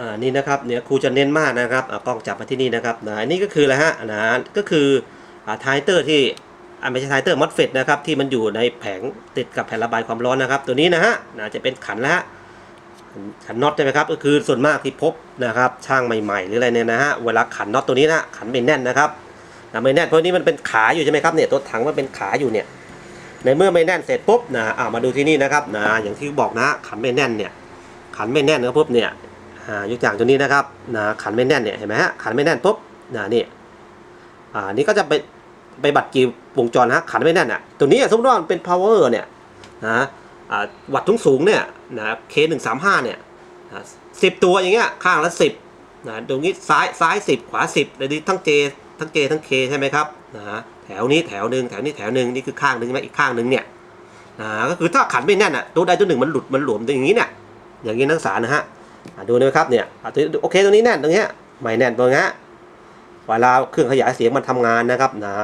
อ่านี่นะครับเนี่ยครูจะเน้นมากนะครับกล้องจับมาที่นี่นะครับนะอันนี้ก็คืออะไรฮะนะก็คืออ่าไทเตอร์ที่อ่าไม่ใช่ไทเตอร์มอสเฟตนะครับที่มันอยู่ในแผงติดกับแผ่นระบายความร้อนนะครับ ตัวนี้นะฮะนะจะเป็นขันละฮะขันน็อตใช่ไหมครับก็คือส่วนมากที่พบนะครับช่างใหม่ๆ หรืออะไรเนี่ยนะฮะเวลาขันน็อตตัวนี้นะขันไม่แน่นนะครับนะไม่แน่นเพราะนี้มันเป็นขาอยู่ใช่ไหมครับเนี่ยตัวถังมันเป็นขาอยู่เนี่ยในเมื่อไม่แน่นเสร็จปุ๊บนะอ่ามาดูที่นี่นะครับนะอย่างที่บอกนะขันไม่แน่นเนี่ยขันไม่แน่นนะปุ๊บเนี่ย ยกตัวอย่างตัวนี้นะครับนะขันไม่แน่นเนี่ยเห็นไหมฮะขันไม่แน่นปุ๊บนะนี่อ่านี่ก็จะไปไปบัตรกี่วงจรฮะขันไม่แน่นอะตัวนี้สมมติว่ามันเป็น power เนี่ยนะอ่าวัตต์สูงเนี่ยนะ K 1 3 5เนี่ยสิบตัวอย่างเงี้ยข้างละสิบนะตรงนี้ซ้ายซ้ายสิบขวาสิบเลยทั้ง J ทั้ง J ทั้ง K ใช่ไหมครับนะแถวนี้แถวหนึ่งแถวนี้แถวหนึ่งนี่คือข้างหนึ่งใช่ไหมอีกข้างหนึ่งเนี่ยนะก็คือถ้าขันไม่แน่นอะตัวใดตัวหนึ่งมันหลุดมันหลวมอย่างนี้เนี่ยอย่างนี้นักศึกษานะฮะ ดูนะครับเนี่ยโอเคตรงนี้แน่นตรงเนี้ยไม่แน่นตรงนี้เวลาเครื่องขยายเสียงมันทำงานนะครับนะ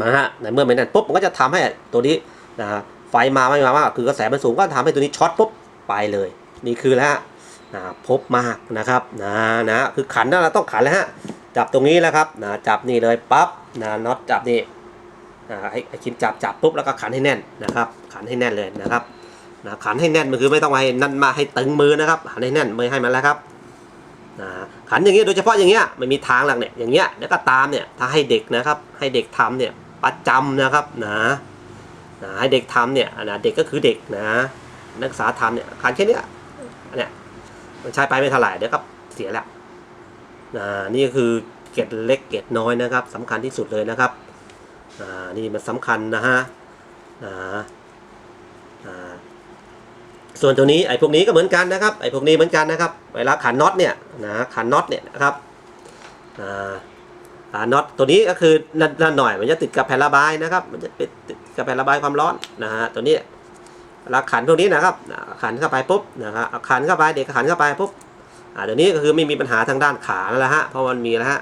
มาฮะในเมื่อไม่แน่นปุ๊บมันก็จะทำให้ตัวนี้นะไฟมาไม่มามากคือกระแสมันสูงก็ทำให้ตัวนี้ช็อตปุ๊บไปเลย นี่คือแล้วนะพบมากนะครับนะนะคือขันนั่นเราต้องขันแล้วฮะจับตรงนี้แล้วครับนะจับนี่เลยปั๊บนะน็อตจับนี่นะให้ให้คิมจับจับปุ๊บแล้วก็ขันให้แน่นนะครับ ขันให้แน่นเลยนะครับ นะขันให้แน่นมันคือไม่ต้องมาให้นั่นมาให้ตึงมือนะครับขันให้แน่นไม่ให้มันแล้วครับนะขันอย่างเงี้ยโดยเฉพาะอย่างเงี้ยไม่มีทางหลักเนี่ยอย่างเงี้ยแล้วก็ตามเนี่ยถ้าให้เด็กนะครับ ให้เด็กทำเนี่ยประจำนะครับนะนะให้เด็กทำเนี่ยนะเด็กก็คือเด็กนะนักศึกษาทำเนี่ยขันแค่เนี้ยเนี่ยมันใช้ไปไม่เท่าไหร่เดี๋ยวก็เสียแล้วนะนี่ก็คือเกร็ดเล็กเกร็ดน้อยนะครับสำคัญที่สุดเลยนะครับอ่านี่มันสำคัญนะฮะอ่า ส่วนตัวนี้ไอ้พวกนี้ก็เหมือนกันนะครับไอ้พวกนี้เหมือนกันนะครับเวลาขันน็อตเนี่ยนะขันน็อตเนี่ยนะครับอ่าอ่าน็อตตัวนี้ก็คือนั่นนันหน่อยมันจะติดกับแผ่นระบายนะครับ มันจะติดติดกับแผ่นระบายความร้อนนะฮะตัวนี้เวลาขันพวกนี้นะครับขันเข้าไปปุ๊บนะครับขันเข้าไปเด็กขันเข้าไปปุ๊บอ่าเดี๋ยวนี้ก็คือไม่มีปัญหาทางด้านขาแล้วละฮะเพราะมันมีแล้วฮะ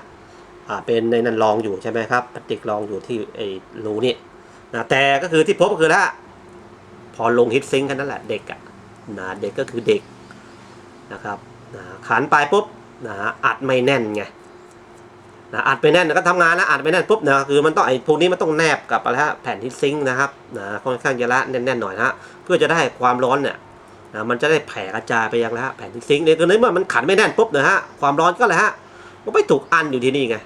อ่าเป็นในนันรองอยู่ใช่ไหมครับพลาสติกรองอยู่ที่ไอ้รูนี่นะแต่ก็คือที่พบก็คือละพอลงฮิตซิงค์แค่นั้นแหละเด็กอะ นะเด็กก็คือเด็กนะครับนะขันไปปุ๊บนะอัดไม่แน่นไงนะอัดไม่แน่นก็ทำงานนะอัดไม่แน่นปุ๊บนะคือมันต้องไอ้พวกนี้มันต้องแนบกับอะไรฮะแผ่นที่ซิงค์นะครับนะค่อนข้างจะละแน่นๆหน่อยนะฮะเพื่อจะได้ความร้อนเนี่ยนะมันจะได้แผ่กระจายไปยังแล้วฮะแผ่นที่ซิงค์เนี่ยคือในเมื่อมันขันไม่แน่นปุ๊บนะฮะความร้อนก็เลยฮะมันไปถูกอันอยู่ที่นี่ไง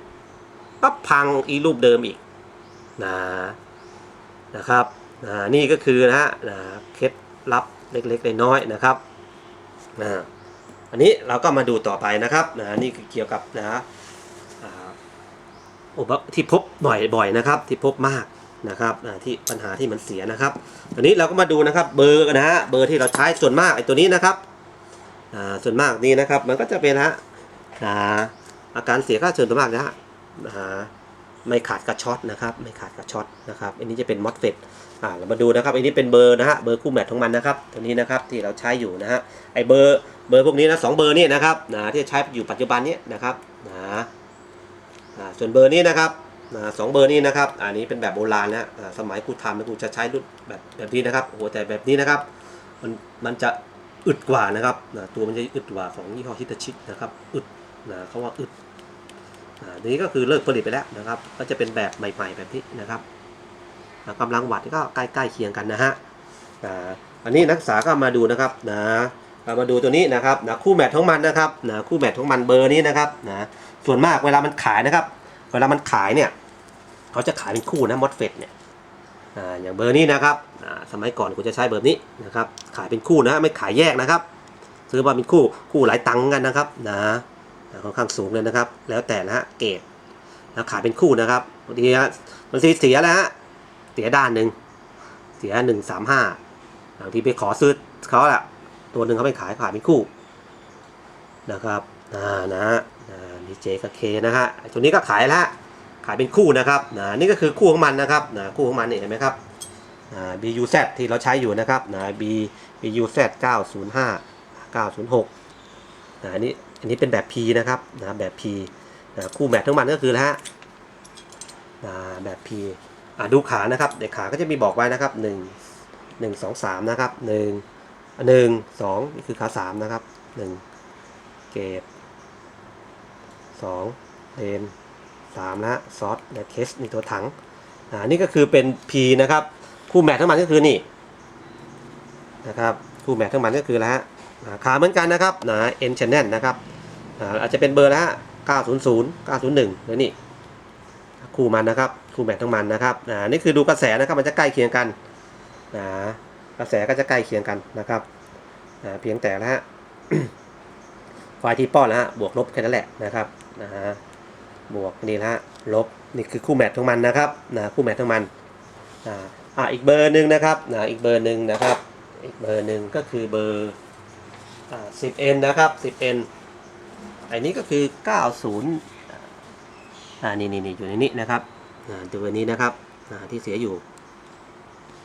ก็พังอีรูปเดิมอีกนะนะครับนะนี่ก็คือนะฮะนะเคล็ดลับ เล็กๆน้อยๆนะครับนะอันนี้เราก็มาดูต่อไปนะครับนะนี่คือเกี่ยวกับนะอุปที่พบบ่อยบ่อยนะครับ ที่พบมากนะครับที่ปัญหาที่มันเสียนะครับอันนี้เราก็มาดูนะครับเบอร์นะฮะเบอร์ที่เราใช้ส่วนมากไอ้ตัวนี้นะครับส่วนมากนี่นะครับมันก็จะเป็นฮะอาการเสียก็ส่วนมากนะฮะ ไม่ขาดกระช็อตนะครับ ไม่ขาดกระช็อตนะครับ อันนี้จะเป็นมอสเฟตอ่าเรามาดูนะครับ อันนี้เป็นเบอร์นะฮะ เบอร์คู่แมทของมันนะครับ ตัวนี้นะครับที่เราใช้อยู่นะฮะ ไอเบอร์ เบอร์พวกนี้นะสองเบอร์นี่นะครับนะที่ใช้อยู่ปัจจุบันนี้นะครับนะอ่าส่วนเบอร์นี้นะครับนะสองเบอร์นี้นะครับ อันนี้เป็นแบบโบราณนะอ่าสมัยกูทำกูจะใช้รุ่นแบบแบบนี้นะครับ โอ้โห แต่แบบนี้นะครับ มัน มันจะอึดกว่านะครับนะตัวมันจะอึดกว่าของยี่ห้อฮิตาชินะครับ อึดนะเขาว่าอึด นนี้ก็คือเลิกผลิตไปแล้วนะครับ ก็จะเป็นแบบใหม่ๆแบบนี้นะครับกำลังวัดก็ใกล้ๆเคียงกันนะฮะอันนี้นักศึกษาก็มาดูนะครับนะมาดูตัวนี้นะครับนะคู่แมทของมันนะครับนะคู่แมทของมันเบอร์นี้นะครับนะส่วนมากเวลามันขายนะครับ เวลามันขายเนี่ยเขาจะขายเป็นคู่นะมอสเฟตเนี่ยอย่างเบอร์นี้นะครับสมัยก่อนกูจะใช้เบอร์นี้นะครับ ขายเป็นคู่นะไม่ขายแยกนะครับ ซื้อมาเป็นคู่คู่หลายตังค์กันนะครับนะนะ ค่อนข้างสูงเลยนะครับ แล้วแต่นะฮะเกรดนะขายเป็นคู่นะครับบางทีฮะบางทีเสียแล้วฮะเสียด้านหนึ่งเสียหนึ่งสามห้าบางทีไปขอซื้อเขาแหละตัวหนึ่งเขาไปขายขายเป็นคู่นะครับอ่านะฮะดีเจกับเคนะฮะตัวนี้ก็ขายแล้วขายเป็นคู่นะครับนะนี่ก็คือคู่ของมันนะครับนะคู่ของมันเห็นไหมครับอ่า BUZ ที่เราใช้อยู่นะครับนะ B BUZ 905 906นะอันนี้ อันนี้เป็นแบบ P นะครับนะแบบ P นะคู่แมททั้งมันก็คือแล้วฮะแบบ P อ่าดูขานะครับเด็กขาก็จะมีบอกไว้นะครับหนึ่งหนึ่งสองสามนะครับหนึ่งหนึ่งสองนี่คือขาสามนะครับหนึ่งเกตสองเลนสามละซอสและเคสนี่ตัวถังอ่านี่ก็คือเป็น P นะครับ คู่แมททั้งมันก็คือนี่นะครับ คู่แมททั้งมันก็คือแล้วฮะ ขาเหมือนกันนะครับนะ N channel นะครับอาจจะเป็นเบอร์ละ900 901หรือนี่คู่มันนะครับ คู่แมททั้งมันนะครับนี่คือดูกระแสนะครับมันจะใกล้เคียงกันนะกระแสก็จะใกล้เคียงกันนะครับเพียงแต่ละฮะไฟที่ป้อนนะฮะบวกลบแค่นั้นแหละนะครับนะฮะบวกนี่นะฮะลบนี่คือคู่แมทของมันนะครับนะคู่แมทของมันอ่าอีกเบอร์หนึ่งนะครับนะอีกเบอร์หนึ่งนะครับ อีกเบอร์หนึ่งก็คือเบอร์ 10n นะครับ 10n อันนี้ก็คือ 90อ่านี่นี่นี่อยู่ในนี้นะครับอ่าตัวนี้นะครับอ่าที่เสียอยู่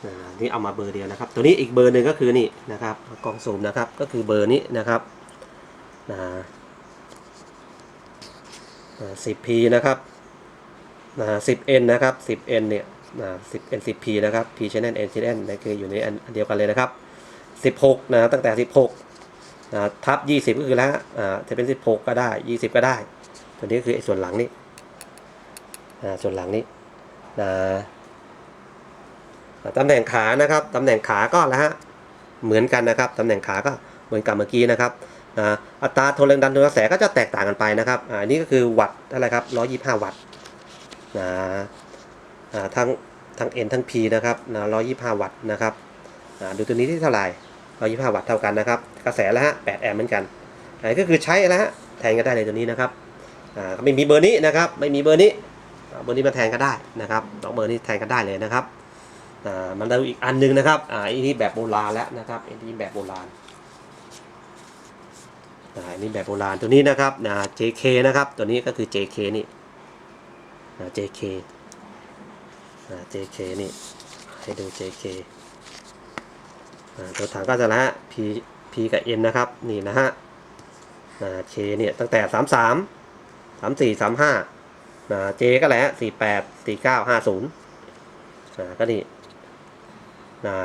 อ่านี่เอามาเบอร์เดียวนะครับ ตัวนี้อีกเบอร์หนึ่งก็คือนี่นะครับกล่องซูมนะครับก็คือเบอร์นี้นะครับนะนะ 10p นะครับนะ 10n นะครับ 10n เนี่ยนะ 10n 10p นะครับ p channel n channel นี่คืออยู่ในอันเดียวกันเลยนะครับ16นะตั้งแต่16นะ ทับ 20 ก็คือแล้วจะเป็น 16 ก็ได้ 20 ก็ได้ ตัวนี้ก็คือส่วนหลังนี้ส่วนหลังนี้นะตำแหน่งขานะครับตำแหน่งขาก็แล้วฮะเหมือนกันนะครับตำแหน่งขาก็เหมือนกับเมื่อกี้นะครับอัตราทนแรงดันโดยกระแสก็จะแตกต่างกันไปนะครับอันนี้ก็คือวัตต์เท่าไรครับ125 วัตต์นะทั้งทั้ง N ทั้ง P นะครับนะ125 วัตต์นะครับดูตัวนี้ที่เท่าไหร่ 125วัตต์เท่ากันนะครับ กระแสแล้วฮะ8แอมป์เหมือนกันอันนี้ก็คือใช้แล้วฮะแทนก็ได้เลยตัวนี้นะครับอ่าไม่มีเบอร์นี้นะครับ ไม่มีเบอร์นี้เบอร์นี้มาแทนก็ได้นะครับสองเบอร์นี้แทนก็ได้เลยนะครับอ่ามันดูอีกอันหนึงนะครับอ่าอันนี้แบบโบราณแล้วนะครับอันนี้แบบโบราณนะอันนี้แบบโบราณตัวนี้นะครับนะ JK นะครับ ตัวนี้ก็คือ JK นี่นะ JK นะ JK นี่ ให้ดู JK ตัวถังก็จะละฮะ P P กับ N นะครับ นี่นะฮะนะ K เนี่ยตั้งแต่ 33 34 35นะ J ก็แหละ48 49 50นะก็นี่นะ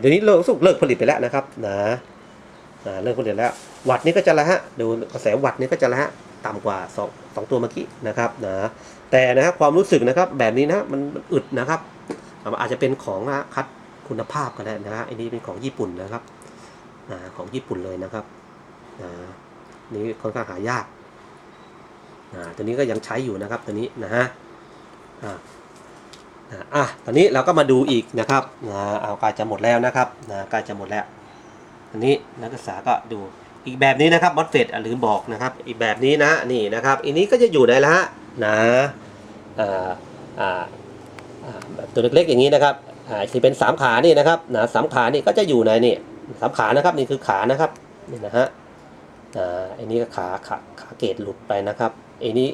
เดี๋ยวนี้เลิกสุกเลิกผลิตไปแล้วนะครับนะอ่าเริ่มผลิตแล้ว วัตต์นี้ก็จะละฮะ ดูกระแสวัตต์นี้ก็จะละฮะต่ำกว่า2 2ตัวเมื่อกี้นะครับนะแต่นะครับความรู้สึกนะครับแบบนี้นะมันอึดนะครับอาจจะเป็นของคัด คุณภาพก็ได้วนะฮะอันนี้เป็นของญี่ปุ่นนะครับอของญี่ปุ่นเลยนะครับนี่ค่อนข้างหายากตัวนี้ก็ยังใช้อยู่นะครับตัวนี้นะฮะอ่าอะตอนนี้เราก็มาดูอีกนะครับนะเอากล้จะหมดแล้วนะครับนะกล้จะหมดแล้วอันนี้นักศึกษาก็ดูอีกแบบนี้นะครับมอสเฟตลืมบอกนะครับ อีกแบบนี้นะนี่นะครับอันนี้ก็จะอยู่ในละฮะนะอ่าอ่าตัวเล็กๆอย่างนี้นะครับ อ่าที่เป็นสามขานี่นะครับนะสามขานี่ก็จะอยู่ในนี่สามขานะครับนี่คือขานะครับนี่นะฮะอ่าอันนี้ก็ขาขาขาเกตหลุดไปนะครับอันนี้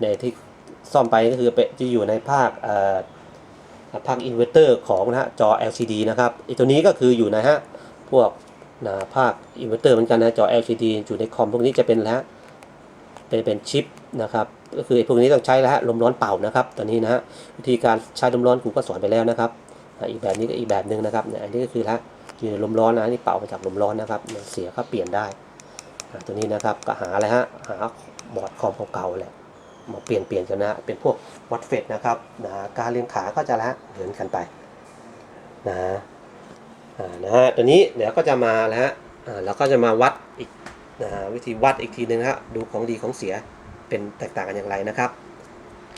ในที่ซ่อมไปก็คือเปจะอยู่ในภาคอ่าภาคอินเวอร์เตอร์ของนะฮะจอ LCD นะครับไอตัวนี้ก็คืออยู่นะฮะพวกนะภาคอินเวอร์เตอร์เหมือนกันนะจอ LCD อยู่ในคอมพวกนี้จะเป็นแล้วเป็นเป็นชิปนะครับก็คือไอพวกนี้ต้องใช้แล้วฮะลมร้อนเป่านะครับ ตอนนี้นะฮะวิธีการใช้ลมร้อนครูก็สอนไปแล้วนะครับ อีกแบบนี้ก็อีกแบบหนึ่งนะครับเนี่ยอันนี้ก็คือละอยู่ในลมร้อนนะนี่เป่ามาจากลมร้อนนะครับ เสียก็เปลี่ยนได้ตัวนี้นะครับก็หาอะไรฮะหาบอร์ดคอมเก่าๆแหละมาเปลี่ยนเปลี่ยนกันนะเป็นพวกวัดเฟสนะครับนะการเรียงขาก็จะละเหมือนกันไปนะอ่านะฮะตัวนี้เดี๋ยวก็จะมาแล้วฮะเราก็จะมาวัดอีกนะวิธีวัดอีกทีหนึงฮะดูของดีของเสียเป็นแตกต่างกันอย่างไรนะครับ